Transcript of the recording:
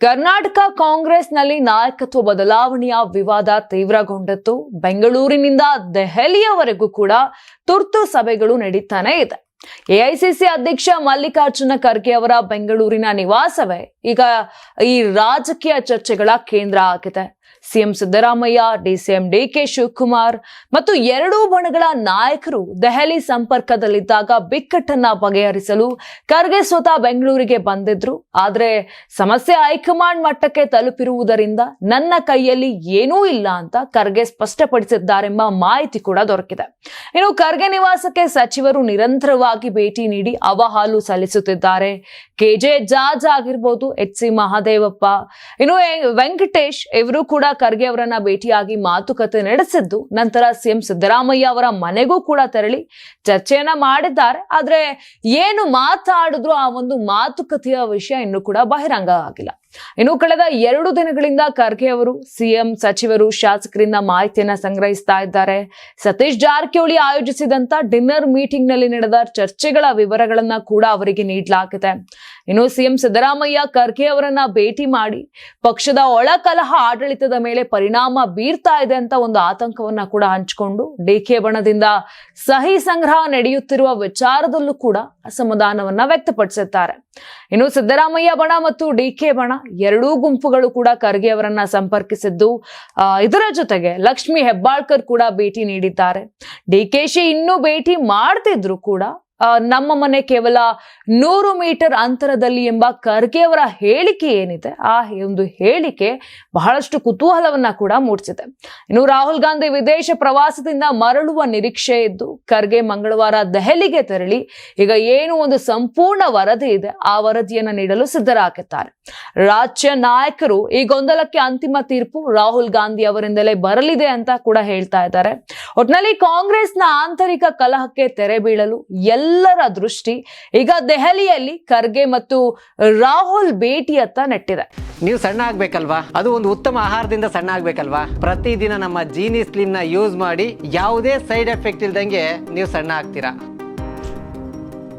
ಕರ್ನಾಟಕ ಕಾಂಗ್ರೆಸ್ನಲ್ಲಿ ನಾಯಕತ್ವ ಬದಲಾವಣೆಯ ವಿವಾದ ತೀವ್ರಗೊಂಡಿತ್ತು. ಬೆಂಗಳೂರಿನಿಂದ ದೆಹಲಿಯವರೆಗೂ ಕೂಡ ತುರ್ತು ಸಭೆಗಳು ನಡೀತಾನೆ ಇದೆ. ಎಐಸಿಸಿ ಅಧ್ಯಕ್ಷ ಮಲ್ಲಿಕಾರ್ಜುನ ಖರ್ಗೆ ಅವರ ಬೆಂಗಳೂರಿನ ನಿವಾಸವೇ. ಈಗ ಈ ರಾಜಕೀಯ ಚರ್ಚೆಗಳ ಕೇಂದ್ರ ಆಗಿದೆ. CM Siddaramaiah, DCM DK Shivakumar ಮತ್ತು ಎರಡೂ ಬಣಗಳ ನಾಯಕರು ದೆಹಲಿ ಸಂಪರ್ಕದಲ್ಲಿದ್ದಾಗ ಬಿಕ್ಕಟ್ಟನ್ನ ಬಗೆಹರಿಸಲು ಖರ್ಗೆ ಸ್ವತಃ ಬೆಂಗಳೂರಿಗೆ ಬಂದಿದ್ರು. ಆದ್ರೆ ಸಮಸ್ಯೆ ಹೈಕಮಾಂಡ್ ಮಟ್ಟಕ್ಕೆ ತಲುಪಿರುವುದರಿಂದ ನನ್ನ ಕೈಯಲ್ಲಿ ಏನೂ ಇಲ್ಲ ಅಂತ ಖರ್ಗೆ ಸ್ಪಷ್ಟಪಡಿಸಿದ್ದಾರೆಂಬ ಮಾಹಿತಿ ಕೂಡ ದೊರಕಿದೆ. ಇನ್ನು ಖರ್ಗೆ ನಿವಾಸಕ್ಕೆ ಸಚಿವರು ನಿರಂತರವಾಗಿ ಭೇಟಿ ನೀಡಿ ಅವಹಾಲು ಸಲ್ಲಿಸುತ್ತಿದ್ದಾರೆ. ಕೆಜೆ ಜಾಜ್ ಆಗಿರ್ಬೋದು, ಎಚ್ ಸಿ ಮಹಾದೇವಪ್ಪ, ಇನ್ನು ವೆಂಕಟೇಶ್ ಇವರು ಕೂಡ ಖರ್ಗೆ ಅವರನ್ನ ಭೇಟಿಯಾಗಿ ಮಾತುಕತೆ ನಡೆಸಿದ್ದು, ನಂತರ ಸಿಎಂ ಸಿದ್ದರಾಮಯ್ಯ ಅವರ ಮನೆಗೂ ಕೂಡ ತೆರಳಿ ಚರ್ಚೆಯನ್ನ ಮಾಡಿದ್ದಾರೆ. ಆದ್ರೆ ಏನು ಮಾತಾಡಿದ್ರು ಆ ಒಂದು ಮಾತುಕತೆಯ ವಿಷಯ ಇನ್ನೂ ಕೂಡ ಬಹಿರಂಗ ಆಗಿಲ್ಲ. ಇನ್ನು ಕಳೆದ ಎರಡು ದಿನಗಳಿಂದ ಖರ್ಗೆ ಅವರು ಸಿಎಂ ಸಚಿವರು ಶಾಸಕರಿಂದ ಮಾಹಿತಿಯನ್ನ ಸಂಗ್ರಹಿಸ್ತಾ ಇದ್ದಾರೆ. ಸತೀಶ್ ಜಾರಕಿಹೊಳಿ ಆಯೋಜಿಸಿದಂತ ಡಿನ್ನರ್ ಮೀಟಿಂಗ್ನಲ್ಲಿ ನಡೆದ ಚರ್ಚೆಗಳ ವಿವರಗಳನ್ನ ಕೂಡ ಅವರಿಗೆ ನೀಡಲಾಗಿದೆ. ಇನ್ನು ಸಿಎಂ ಸಿದ್ದರಾಮಯ್ಯ ಖರ್ಗೆ ಅವರನ್ನ ಭೇಟಿ ಮಾಡಿ ಪಕ್ಷದ ಒಳಕಲಹ ಆಡಳಿತದ ಮೇಲೆ ಪರಿಣಾಮ ಬೀರ್ತಾ ಇದೆ ಅಂತ ಒಂದು ಆತಂಕವನ್ನ ಕೂಡ ಹಂಚಿಕೊಂಡು ಡಿಕೆ ಬಣದಿಂದ ಸಹಿ ಸಂಗ್ರಹ ನಡೆಯುತ್ತಿರುವ ವಿಚಾರದಲ್ಲೂ ಕೂಡ ಅಸಮಾಧಾನವನ್ನ ವ್ಯಕ್ತಪಡಿಸುತ್ತಾರೆ ಇನ್ನು ಸಿದ್ದರಾಮಯ್ಯ ಬಣ ಮತ್ತು ಡಿಕೆ ಬಣ ಎರಡೂ ಗುಂಪುಗಳು ಕೂಡ ಖರ್ಗೆ ಅವರನ್ನ ಸಂಪರ್ಕಿಸಿದ್ದು ಇದರ ಜೊತೆಗೆ ಲಕ್ಷ್ಮಿ ಹೆಬ್ಬಾಳ್ಕರ್ ಕೂಡ ಭೇಟಿ ನೀಡಿದ್ದಾರೆ. ಡಿಕೆಶಿ ಇನ್ನೂ ಭೇಟಿ ಮಾಡ್ತಿದ್ರು ಕೂಡ. ನಮ್ಮ ಮನೆ ಕೇವಲ ನೂರು ಮೀಟರ್ ಅಂತರದಲ್ಲಿ ಎಂಬ ಖರ್ಗೆ ಅವರ ಹೇಳಿಕೆ ಏನಿದೆ, ಆ ಒಂದು ಹೇಳಿಕೆ ಬಹಳಷ್ಟು ಕುತೂಹಲವನ್ನ ಕೂಡ ಮೂಡಿಸಿದೆ. ಇನ್ನು ರಾಹುಲ್ ಗಾಂಧಿ ವಿದೇಶ ಪ್ರವಾಸದಿಂದ ಮರಳುವ ನಿರೀಕ್ಷೆ ಇದ್ದು ಖರ್ಗೆ ಮಂಗಳವಾರ ದೆಹಲಿಗೆ ತೆರಳಿ, ಈಗ ಏನು ಒಂದು ಸಂಪೂರ್ಣ ವರದಿ ಇದೆ, ಆ ವರದಿಯನ್ನು ನೀಡಲು ಸಿದ್ಧರಾಗಿದ್ದಾರೆ. ರಾಜ್ಯ ನಾಯಕರು ಈ ಗೊಂದಲಕ್ಕೆ ಅಂತಿಮ ತೀರ್ಪು ರಾಹುಲ್ ಗಾಂಧಿ ಅವರಿಂದಲೇ ಬರಲಿದೆ ಅಂತ ಕೂಡ ಹೇಳ್ತಾ ಇದ್ದಾರೆ. ಒಟ್ನಲ್ಲಿ ಕಾಂಗ್ರೆಸ್ನ ಆಂತರಿಕ ಕಲಹಕ್ಕೆ ತೆರೆ ಬೀಳಲು ಎಲ್ಲರ ದೃಷ್ಟಿ ಈಗ ದೆಹಲಿಯಲ್ಲಿ ಖರ್ಗೆ ಮತ್ತು ರಾಹುಲ್ ಭೇಟಿಯತ್ತ ನೆಟ್ಟಿದೆ. ನೀವು ಸಣ್ಣ ಆಗ್ಬೇಕಲ್ವಾ? ಅದು ಒಂದು ಉತ್ತಮ ಆಹಾರದಿಂದ ಸಣ್ಣ ಆಗ್ಬೇಕಲ್ವಾ? ಪ್ರತಿದಿನ ನಮ್ಮ ಜೀನಿ ಸ್ಲಿಮ್ನ ಯೂಸ್ ಮಾಡಿ ಯಾವುದೇ ಸೈಡ್ ಎಫೆಕ್ಟ್ ಇಲ್ದಂಗೆ ನೀವು ಸಣ್ಣ ಆಗ್ತೀರಾ?